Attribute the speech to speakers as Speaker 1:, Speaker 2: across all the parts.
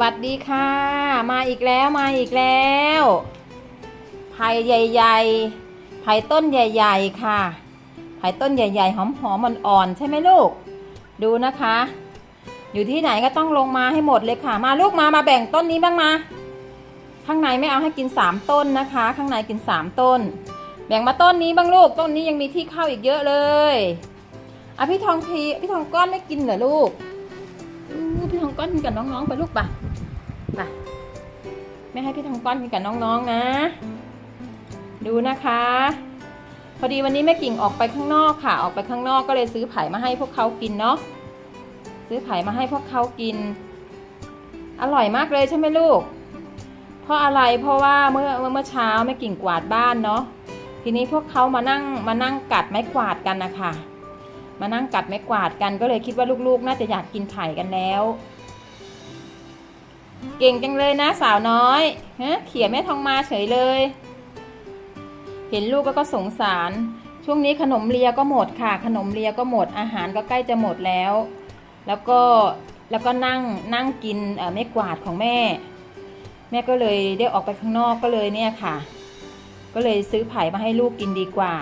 Speaker 1: วัสดีค่ะ มาอีกแล้วมาอีกแล้วไผ่ใหญ่ๆไผ่ต้นใหญ่ๆค่ะไผ่ต้นใหญ่ ๆ หอมๆอ่อนๆใช่ไหมลูก ดูนะคะ อยู่ที่ไหนก็ต้องลงมาให้หมดเลยค่ะ มาลูกมามาแบ่งต้นนี้บ้างมา ข้างในไม่เอาให้กินสามต้นนะคะ ข้างในกินสามต้น แบ่งมาต้นนี้บ้างลูกต้นนี้ยังมีที่เข้าอีกเยอะเลยอะพี่ทองทีพี่ทองก้อนไม่กินเหรอลูก ทองก้อนกับน้องๆไปลูกปะไปไม่ให้พี่ทองก้อนกับน้องๆนะ ดูนะคะ พอดีวันนี้แม่กิ่งออกไปข้างนอกค่ะ ออกไปข้างนอกก็เลยซื้อไผ่มาให้พวกเขากินเนาะซื้อไผ่มาให้พวกเขากิน อร่อยมากเลยใช่ไหมลูก เพราะอะไรเพราะว่าเมื่อเมื่อเช้าแม่กิ่งกวาดบ้านเนาะทีนี้พวกเขามานั่งมานั่งกัดไม้กวาดกันนะคะมานั่งกัดไม้กวาดกันก็เลยคิดว่าลูกๆ น่าจะอยากกินไผ่กันแล้ว เก่งจังเลยนะสาวน้อยฮะเขี่ยแม่ทองมาเฉยเลย เห็นลูกก็ก็สงสาร ช่วงนี้ขนมเลียก็หมดค่ะ ขนมเลียก็หมดอาหารก็ใกล้จะหมดแล้ว แล้วก็แล้วก็นั่งนั่งกินเอ่อไม้กวาดของแม่ แม่ก็เลยได้ออกไปข้างนอกก็เลยเนี่ยค่ะ ก็เลยซื้อไผ่มาให้ลูกกินดีกว่า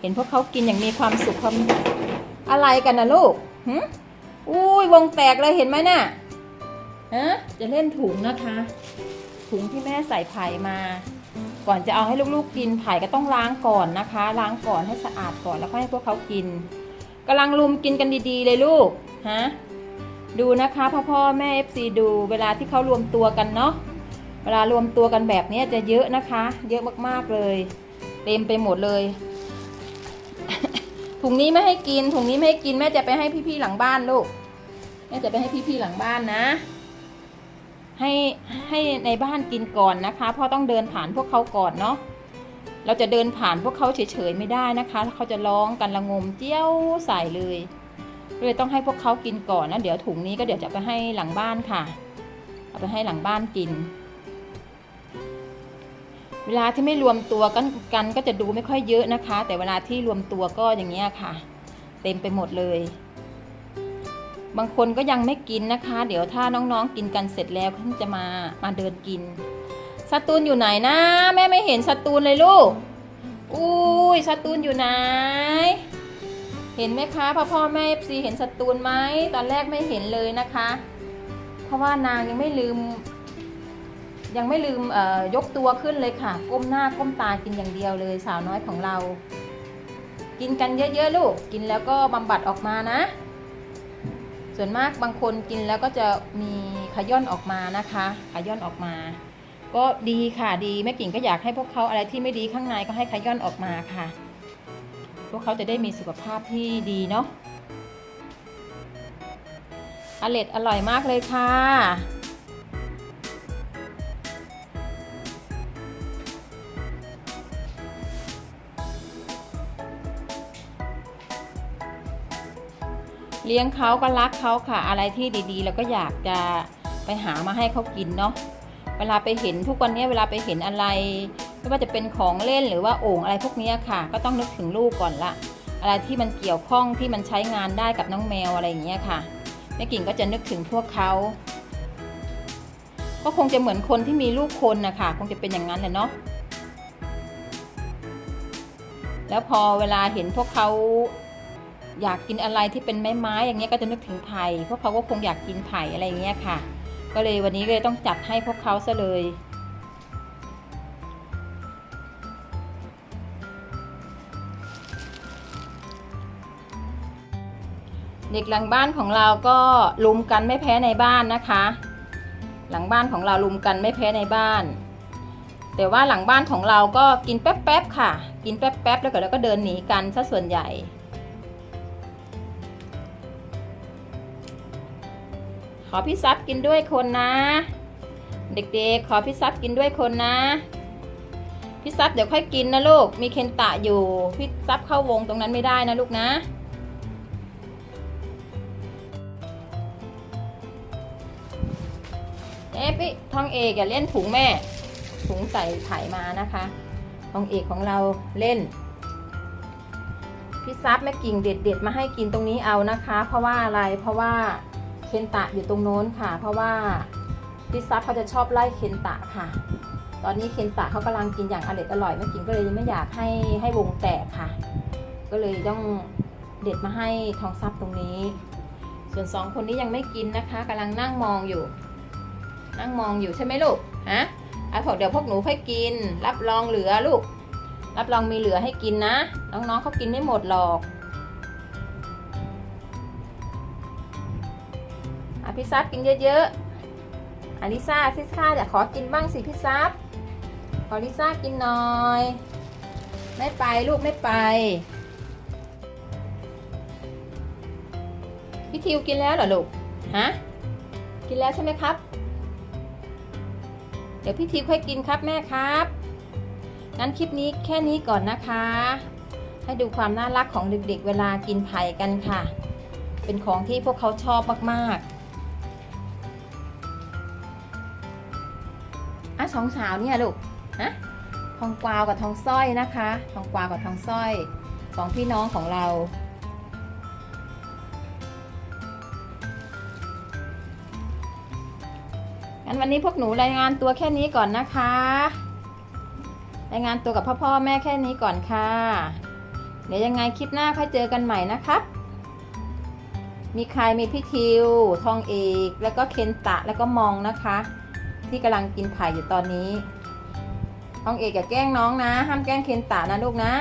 Speaker 1: เห็นพวกเขากินอย่างมีความสุขความอะไรกันนะลูกหึอุ้ยวงแตกเลยเห็นไหมน่ะ ฮะจะเล่นถุงนะคะ ถุงที่แม่ใส่ไผ่มา ก่อนจะเอาให้ลูกๆกินไผ่ก็ต้องล้างก่อนนะคะ ล้างก่อนให้สะอาดก่อนแล้วก็ให้พวกเขากินกำลังลุมกินกันดีๆเลยลูกฮะดูนะคะพ่อพ่อแม่เอฟซีดูเวลาที่เขารวมตัวกันเนาะเวลารวมตัวกันแบบนี้จะเยอะนะคะ เยอะมากๆเลย เต็มไปหมดเลยถุงนี้ไม่ให้กินถุงนี้ไม่ให้กินแม่จะไปให้พี่ๆหลังบ้านลูกแม่จะไปให้พี่ๆหลังบ้านนะ ให้ให้ในบ้านกินก่อนนะคะ เพราะต้องเดินผ่านพวกเขาก่อนเนาะเราจะเดินผ่านพวกเขาเฉยๆไม่ได้นะคะเขาจะร้องกันระงมเจี้ยวใส่เลยเลยต้องให้พวกเขากินก่อนนะเดี๋ยวถุงนี้ก็เดี๋ยวจะไปให้หลังบ้านค่ะ เอาไปให้หลังบ้านกิน เวลาที่ไม่รวมตัวกันกันก็จะดูไม่ค่อยเยอะนะคะ แต่เวลาที่รวมตัวก็อย่างเงี้ยค่ะ เต็มไปหมดเลย บางคนก็ยังไม่กินนะคะ เดี๋ยวถ้าน้องๆกินกันเสร็จแล้วเขาจะมามาเดินกินสตูนอยู่ไหนนะ แม่ไม่เห็นสตูนเลยลูกอุ้ยสตูนอยู่ไหน เห็นไหมคะพ่อพ่อแม่ซีเห็นสตูนไหมตอนแรกไม่เห็นเลยนะคะ เพราะว่านางยังไม่ลืม ยังไม่ลืมเอ่อยกตัวขึ้นเลยค่ะ ก้มหน้าก้มตากินอย่างเดียวเลยสาวน้อยของเรา กินกันเยอะๆลูก กินแล้วก็บำบัดออกมานะ ส่วนมากบางคนกินแล้วก็จะมีขย่อนออกมานะคะขย่อนออกมา ก็ดีค่ะดีแม่กิ่งก็อยากให้พวกเขาอะไรที่ไม่ดีข้างในก็ให้ขย่อนออกมาค่ะ พวกเขาจะได้มีสุขภาพที่ดีเนาะอร่อยอร่อยมากเลยค่ะ เลี้ยงเขาก็รักเขาค่ะ อะไรที่ดีๆแล้วก็อยากจะไปหามาให้เขากินเนาะเวลาไปเห็นทุกวันนี้เวลาไปเห็นอะไร ไม่ว่าจะเป็นของเล่นหรือว่าโอ่งอะไรพวกนี้ค่ะ ก็ต้องนึกถึงลูกก่อนละ อะไรที่มันเกี่ยวข้องที่มันใช้งานได้กับน้องแมวอะไรอย่างเงี้ยค่ะแม่กิ่งก็จะนึกถึงพวกเขาก็คงจะเหมือนคนที่มีลูกคนนะคะคงจะเป็นอย่างนั้นแหละเนาะแล้วพอเวลาเห็นพวกเขา อยากกินอะไรที่เป็นไม้ไม้อย่างเงี้ยก็จะนึกถึงไผ่พวกเขาก็คงอยากกินไผ่อะไรอย่างเงี้ยค่ะ ก็เลยวันนี้เลยต้องจัดให้พวกเขาซะเลยเด็กหลังบ้านของเราก็ลุมกันไม่แพ้ในบ้านนะคะ หลังบ้านของเราลุมกันไม่แพ้ในบ้าน แต่ว่าหลังบ้านของเราก็กินแป๊บๆค่ะ กินแป๊บๆแล้วก็แล้วก็เดินหนีกันซะส่วนใหญ่ ขอพี่ซับกินด้วยคนนะ เด็กๆ ขอพี่ซับกินด้วยคนนะ พี่ซับเดี๋ยวค่อยกินนะลูก มีเคนตะอยู่ พี่ซับเข้าวงตรงนั้นไม่ได้นะลูกนะเอ๊ะพี่ทองเอกอย่าเล่นถุงแม่ ถุงใส่ไข่มานะคะทองเอกของเราเล่นพี่ซับแม่กิ่งเด็ด ๆ มาให้กินตรงนี้เอานะคะ เพราะว่าอะไรเพราะว่า คนตะอยู่ตรงโน้นค่ะ เพราะว่าพี่ซับเขาจะชอบไล่เคนตะค่ะ ตอนนี้เคนตะเขากำลังกินอย่างอร่อยอร่อยแม่กินก็เลยไม่อยากให้ให้วงแตกค่ะ ก็เลยต้องเด็ดมาให้ทองซับตรงนี้ ส่วนสองคนนี้ยังไม่กินนะคะกำลังนั่งมองอยู่ นั่งมองอยู่ใช่ไหมลูกฮะไอ้พวกเดี๋ยวพวกหนูค่อยกิน รับรองเหลือลูก รับรองมีเหลือให้กินนะ น้องๆเขากินไม่หมดหรอก พี่ซับกินเยอะๆอลิซ่าซิซ่าอยากขอกินบ้างสิพี่ซับขอลิซ่ากินหน่อย ไม่ไปลูกไม่ไป พี่ทิวกินแล้วเหรอลูก ฮะ กินแล้วใช่ไหมครับ เดี๋ยวพี่ทิวค่อยกินครับแม่ครับ งั้นคลิปนี้แค่นี้ก่อนนะคะ ให้ดูความน่ารักของเด็กๆเวลากินไผ่กันค่ะ เป็นของที่พวกเขาชอบมากๆ สองสาวเนี่ยลูกฮะทองกวาวกับทองสร้อยนะคะ ทองกวาวกับทองสร้อยสองพี่น้องของเรางั้นวันนี้พวกหนูรายงานตัวแค่นี้ก่อนนะคะ รายงานตัวกับพ่อพ่อแม่แค่นี้ก่อนค่ะ เดี๋ยวยังไงคลิปหน้าค่อยเจอกันใหม่นะครับ มีใครมีพี่ทิว ทองเอก แล้วก็เคนตะ แล้วก็มองนะคะ ที่กำลังกินไผ่อยู่ตอนนี้ทองเอกอย่าแกล้งน้องนะ ห้ามแกล้งเคนตานะลูกนะ